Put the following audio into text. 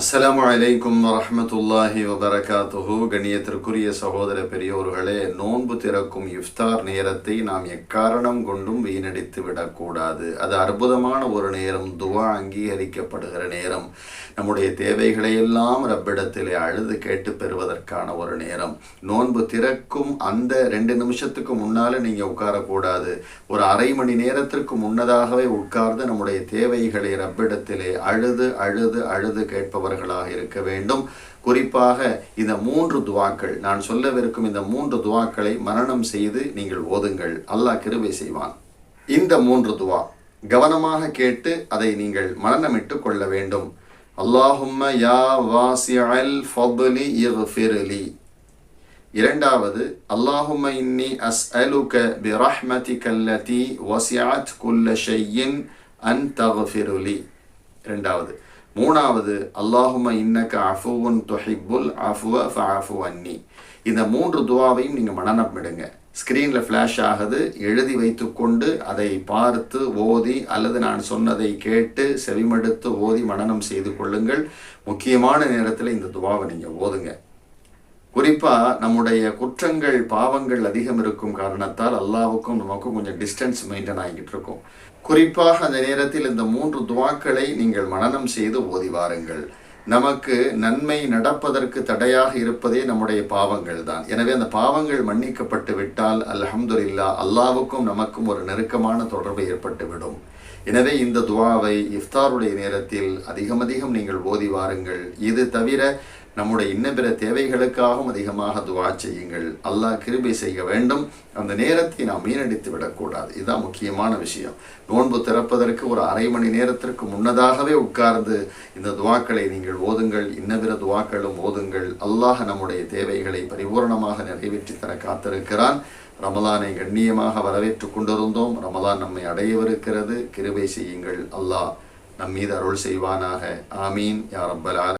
அஸ்ஸலாமு அலைக்கும் வரமத்துல்லாஹி வபரகாத்துஹு. கணியத்திற்குரிய சகோதர பெரியோர்களே நோன்பு திறக்கும் இஃப்தார் நேரத்தை நாம் எக்காரணம் கொண்டும் வீணடித்து விடக்கூடாது. அது அற்புதமான ஒரு நேரம் துவா அங்கீகரிக்கப்படுகிற நேரம். நம்முடைய தேவைகளை எல்லாம் ரப்பிடத்திலே அழுது கேட்டு பெறுவதற்கான ஒரு நேரம். நோன்பு திறக்கும் அந்த ரெண்டு நிமிஷத்துக்கு முன்னால் நீங்கள் உட்காரக்கூடாது. ஒரு அரை மணி நேரத்திற்கு முன்னதாகவே உட்கார்ந்து நம்முடைய தேவைகளை ரப்பிடத்திலே அழுது அழுது அழுது கேட்பவர் கேட்பவர்களாக இருக்க வேண்டும். குறிப்பாக இந்த மூன்று துவாக்கள் நான் சொல்லவிருக்கும் இந்த மூன்று துவாக்களை மரணம் செய்து நீங்கள் ஓதுங்கள். அல்லாஹ் கிருபை செய்வான். இந்த மூன்று துவா கவனமாக கேட்டு அதை நீங்கள் மரணமிட்டு கொள்ள வேண்டும். அல்லாஹும்ம யா வாசிஅல் ஃபபுலி இஃபிரலி. இரண்டாவது அல்லாஹும்ம இன்னி அஸ் அலுக பி ரஹ்மதி கல்லதி வசியாத் குல்ல ஷையின் அன் தகுஃபிருலி இரண்டாவது மூணாவது அல்லாஹும இன்னக்க அஃபுவன் தொஹிபுல் அஃபுவ ஃபஃபு அன்னி இந்த மூன்று துவாவையும் நீங்கள் மனநமிடுங்க ஸ்க்ரீனில் ஃப்ளாஷ் ஆகுது. எழுதி வைத்துக்கொண்டு அதை பார்த்து ஓதி அல்லது நான் சொன்னதை கேட்டு செவிமடுத்து ஓதி மனநம் செய்து கொள்ளுங்கள். முக்கியமான நேரத்தில் இந்த துவாவை நீங்கள் ஓதுங்க. குறிப்பாக நம்முடைய குற்றங்கள் பாவங்கள் அதிகம் இருக்கும் காரணத்தால் அல்லாவுக்கும் நமக்கும் கொஞ்சம் டிஸ்டன்ஸ் மெயின்டைன் ஆகிட்டு இருக்கும். குறிப்பாக அந்த நேரத்தில் இந்த மூன்று துவாக்களை நீங்கள் மனநம் செய்து ஓதி வாருங்கள். நமக்கு நன்மை நடப்பதற்கு தடையாக இருப்பதே நம்முடைய பாவங்கள் தான். எனவே அந்த பாவங்கள் மன்னிக்கப்பட்டு விட்டால் அல்ஹம்துலில்லா அல்லாவுக்கும் நமக்கும் ஒரு நெருக்கமான தொடர்பு ஏற்பட்டுவிடும். எனவே இந்த துவாவை இஃப்தாருடைய நேரத்தில் அதிகம் அதிகம் நீங்கள் ஓதி வாருங்கள். இது தவிர நம்முடைய இன்ன பிற தேவைகளுக்காகவும் அதிகமாக துவா செய்யுங்கள். அல்லாஹ் கிருபை செய்ய வேண்டும். அந்த நேரத்தை நாம் மீனடித்து விடக்கூடாது. இதுதான் முக்கியமான விஷயம். நோன்பு திறப்பதற்கு ஒரு அரை மணி நேரத்திற்கு முன்னதாகவே உட்கார்ந்து இந்த துவாக்களை நீங்கள் ஓதுங்கள். இன்ன பிற துவாக்களும் ஓதுங்கள். அல்லாஹ் நம்முடைய தேவைகளை பரிபூர்ணமாக நிறைவேற்றி தர காத்திருக்கிறான். ரமலானை கண்ணியமாக வரவேற்றுக் கொண்டிருந்தோம். ரமலான் நம்மை அடையவிருக்கிறது. கிருபை செய்யுங்கள். அல்லாஹ் நம் மீது அருள் செய்வானாக. ஆமீன். யார் ரப்பல்